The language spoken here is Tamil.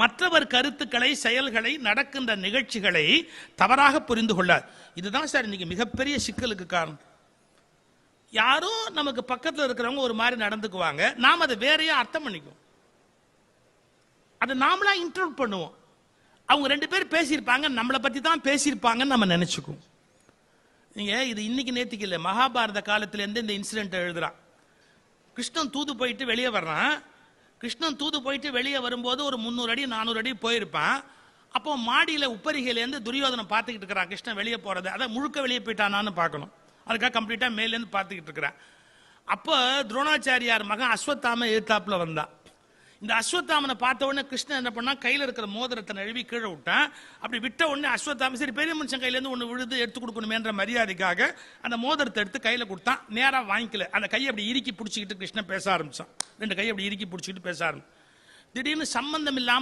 மற்றவர் கருத்துக்களை செயல்களை நடக்கின்ற நிகழ்ச்சிகளை தவறாக புரிந்து கொள்ளார். இதுதான் சார் இன்னைக்கு மிகப்பெரிய சிக்கலுக்கு காரணம். யாரோ நமக்கு பக்கத்தில் இருக்கிறவங்க ஒரு மாதிரி நடந்துக்குவாங்க. நாம் அதை வேறையா அர்த்தம் பண்ணிக்குவோம். அதை நாமளா இன்டர்வியூ பண்ணுவோம். அவங்க ரெண்டு பேர் பேசியிருப்பாங்க நம்மளை பற்றி தான் பேசியிருப்பாங்கன்னு நம்ம நினச்சிக்குவோம். நீங்கள் இது இன்னைக்கு நேற்றுக்கு இல்லை மகாபாரத காலத்திலேருந்து இந்த இன்சிடென்ட் எழுதுறான். கிருஷ்ணன் தூது போயிட்டு வெளியே வர்றான். கிருஷ்ணன் தூது போயிட்டு வெளியே வரும்போது ஒரு முந்நூறு அடி நானூறு அடி போயிருப்பான். அப்போ மாடியில் உப்பரிகையிலேருந்து துரியோதனை பார்த்துக்கிட்டு இருக்கிறான். கிருஷ்ணன் வெளியே போறது. அதான் முழுக்க வெளியே போயிட்டானான்னு பார்க்கணும். அதுக்காக கம்ப்ளீட்டாக மேலேருந்து பார்த்துக்கிட்டு இருக்கிறான். அப்போ துரோணாச்சாரியார் மகன் அஸ்வத்தாம எழுத்தாப்பில் வந்தான். இந்த அஸ்வத்தாமனை பார்த்த உடனே கிருஷ்ணன் என்ன பண்ணா கையில இருக்கிற மோதிரத்தை நழுவி கீழே விட்டான். அப்படி விட்ட உடனே அஸ்வத்தாம சரி பெரிய மனுஷன் கையிலேருந்து ஒன்று விழுது எடுத்து கொடுக்கணுமேன்ற மரியாதைக்காக அந்த மோதிரத்தை எடுத்து கையில கொடுத்தான். நேராக வாங்கிக்கல. அந்த கையை அப்படி இறுக்கி பிடிச்சிக்கிட்டு கிருஷ்ணன் பேச ஆரம்பிச்சான். ரெண்டு கையை அப்படி இறுக்கி பிடிச்சிக்கிட்டு பேச ஆரம்பிச்சு திடீர்னு சம்பந்தம் இல்லாமல்